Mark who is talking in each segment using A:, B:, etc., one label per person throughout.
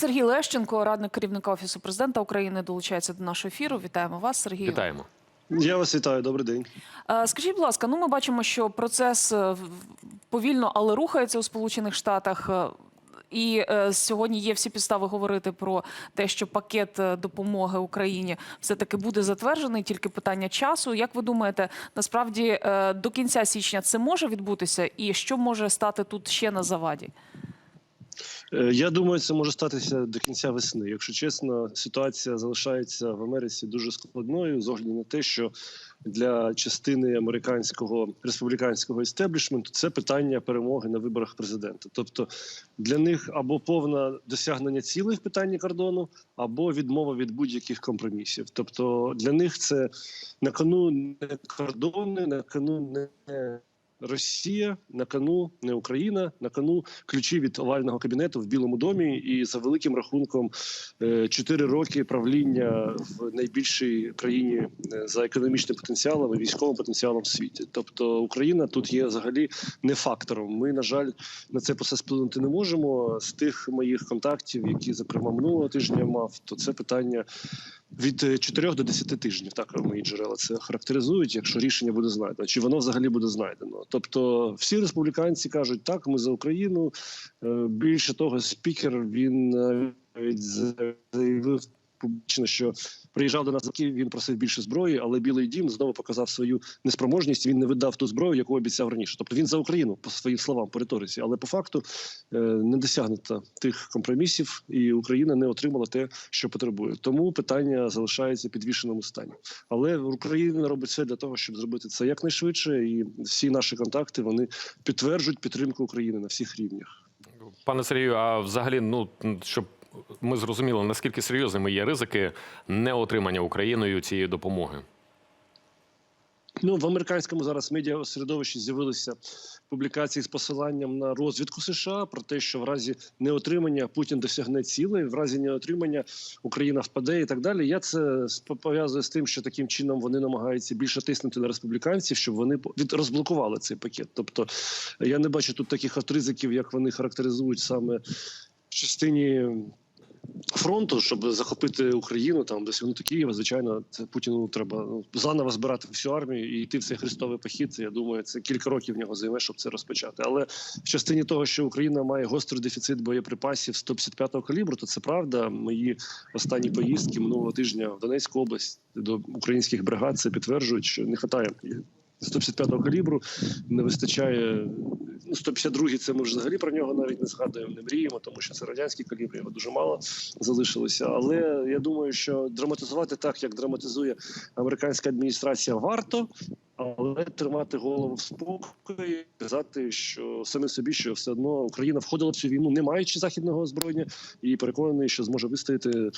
A: Сергій Лещенко, радник керівника офісу президента України, долучається до нашого ефіру. Вітаємо вас, Сергій.
B: Вітаємо.
C: Я вас вітаю, добрий день.
A: Е, Скажіть, будь ласка, ну ми бачимо, що процес е, повільно, але рухається у Сполучених Штатах. е, І сьогодні є всі підстави говорити про те, що пакет допомоги Україні все таки буде затверджений. Тільки питання часу. Як ви думаєте, насправді до кінця січня це може відбутися, і що може стати тут ще на заваді?
C: Е, Я думаю, це може статися до кінця весни. Якщо чесно, ситуація залишається в Америці дуже складною з огляду на те, що для частини американського республіканського істеблішменту це питання перемоги на виборах президента. Тобто для них або повне досягнення цілей в питанні кордону, або відмова від будь-яких компромісів. Тобто для них це на кону не кордони, на кону не. Росія на кону не Україна, на кону ключі від овального кабінету в Білому домі, і за великим рахунком е, чотири роки правління в найбільшій країні е, за економічним потенціалом і військовим потенціалом в світі. Тобто Україна тут є взагалі не фактором. Ми на жаль на це все сплинути не можемо. З тих моїх контактів, які зокрема минулого тижня мав, то це питання. Від 4 до 10 тижнів так мої джерела це характеризують, якщо рішення буде знайдено, чи воно взагалі буде знайдено. Тобто, всі республіканці кажуть, так, ми за Україну. Е, Більше того, спікер він навіть заявив публічно, що приїжджав до нас Київ, він просив більше зброї, але Білий Дім знову показав свою неспроможність. Він не видав ту зброю, яку обіцяв раніше. Тобто він за Україну по своїм словам по риториці, але по факту е, не досягнуто тих компромісів, і Україна не отримала те, що потребує. Тому питання залишається в підвішеному стані. Але Україна робить все для того, щоб зробити це якнайшвидше, і всі наші контакти вони підтверджують підтримку України на всіх рівнях.
B: Пане Сергію, а взагалі, ну щоб ми зрозуміли, наскільки серйозними є ризики неотримання Україною цієї допомоги.
C: Ну в американському зараз медіасередовищі з'явилися публікації з посиланням на розвідку США про те, що в разі неотримання Путін досягне цілей, в разі неотримання Україна впаде і так далі. Я це пов'язую з тим, що таким чином вони намагаються більше тиснути на республіканців, щоб вони розблокували цей пакет. Тобто я не бачу тут таких от ризиків, як вони характеризують саме частині. Фронту, щоб захопити Україну, там досягнути Києва, звичайно, це Путіну треба ну, заново збирати всю армію і йти в цей хрестовий похід. Це, Я думаю, це кілька років в нього займе, щоб це розпочати. Але в частині того, що Україна має гострий дефіцит боєприпасів 155-го калібру, то це правда. Мої останні поїздки минулого тижня в Донецьку область до українських бригад це підтверджують, що не вистачає 155-го калібру, не вистачає. Ну, 152-й це ми вже взагалі про нього навіть не згадуємо, не мріємо, тому що це радянський калібр, його дуже мало залишилося. Але я думаю, що драматизувати так, як драматизує американська адміністрація, варто, але тримати голову в спокої, казати, що самі собі, що все одно Україна входила в цю війну, не маючи західного озброєння, і переконаний, що зможе вистояти.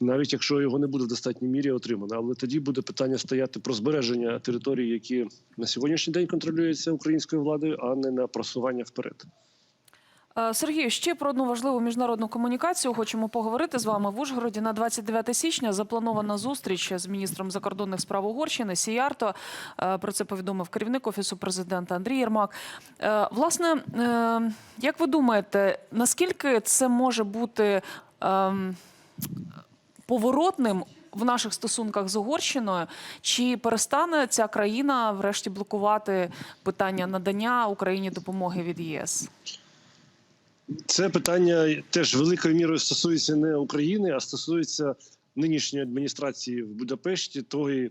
C: Навіть якщо його не буде в достатній мірі отримано, але тоді буде питання стояти про збереження територій, які на сьогоднішній день контролюються українською владою, а не на просування вперед.
A: Е, Сергію, ще про одну важливу міжнародну комунікацію хочемо поговорити з вами в Ужгороді. На 29 січня запланована зустріч з міністром закордонних справ Угорщини Сіярто. Е, Про це повідомив керівник офісу президента Андрій Єрмак. Е, Власне, як ви думаєте, наскільки це може бути ем, поворотним? В наших стосунках з Угорщиною чи перестане ця країна врешті блокувати питання надання Україні допомоги від ЄС?
C: Це питання теж великою мірою стосується не України, а стосується нинішньої адміністрації в Будапешті, того, е,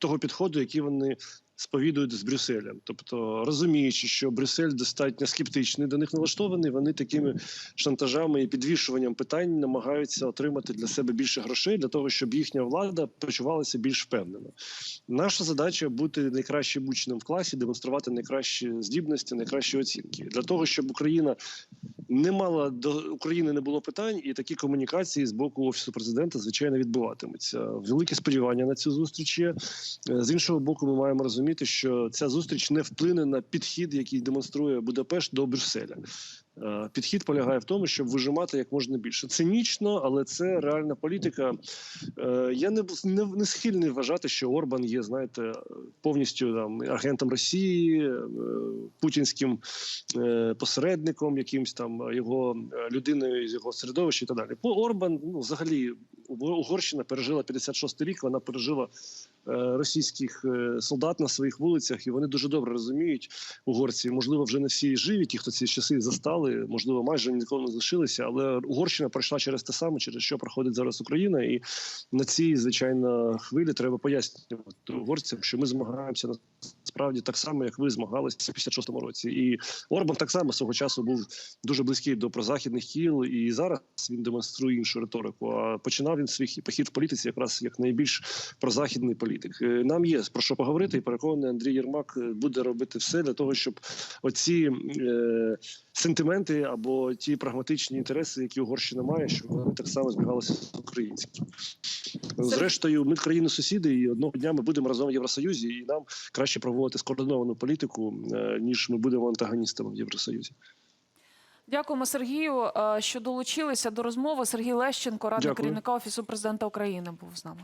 C: того підходу, який вони сповідують з Брюсселем. Тобто, розуміючи, що Брюссель достатньо скептичний до них налаштований, вони такими шантажами і підвішуванням питань намагаються отримати для себе більше грошей для того, щоб їхня влада почувалася більш впевнено. Наша задача бути найкращим учнем в класі, демонструвати найкращі здібності, найкращі оцінки для того, щоб Україна не мала до України не було питань, і такі комунікації з боку офісу президента звичайно відбуватимуться. Велике сподівання на цю зустріч є. З іншого боку, ми маємо розуміти, що ця зустріч не вплине на підхід, який демонструє Будапешт до Брюсселя. Е, Підхід полягає в тому, щоб вижимати як можна більше. Цинічно, але це реальна політика. Е, Я не, не, не схильний вважати, що Орбан є, знаєте, повністю там агентом Росії, е, путінським посередником, якимсь там його людиною з його середовища і так далі. Бо Орбан, ну взагалі, Угорщина пережила 56 рік. Вона пережила е, російських е, солдат на своїх вулицях, і вони дуже добре розуміють угорці. Можливо, вже не всі живі, ті, хто ці часи застали, можливо, майже ніколи не залишилися. Але Угорщина пройшла через те саме, через що проходить зараз Україна, і на цій звичайно хвилі треба пояснювати угорцям, що ми змагаємося насправді так само, як ви змагалися в 56-му році. І Орбан так само свого часу був дуже близький до прозахідних кіл, і зараз він демонструє іншу риторику. А починав він свій похід в політиці якраз як найбільш прозахідний політик. Е, Нам є про що поговорити, і переконаний Андрій Єрмак е, буде робити все для того, щоб оці е, сентименти або ті прагматичні інтереси, які Угорщина має, щоб вони так само збігалися з українськими. Зрештою, ми країни сусіди, і одного дня ми будемо разом в Євросоюзі, і нам краще проводити скоординовану політику, е, ніж ми будемо антагоністами в Євросоюзі.
A: Дякуємо Сергію, е, що долучилися до розмови. Сергій Лещенко, радник керівника офісу президента України, був з нами.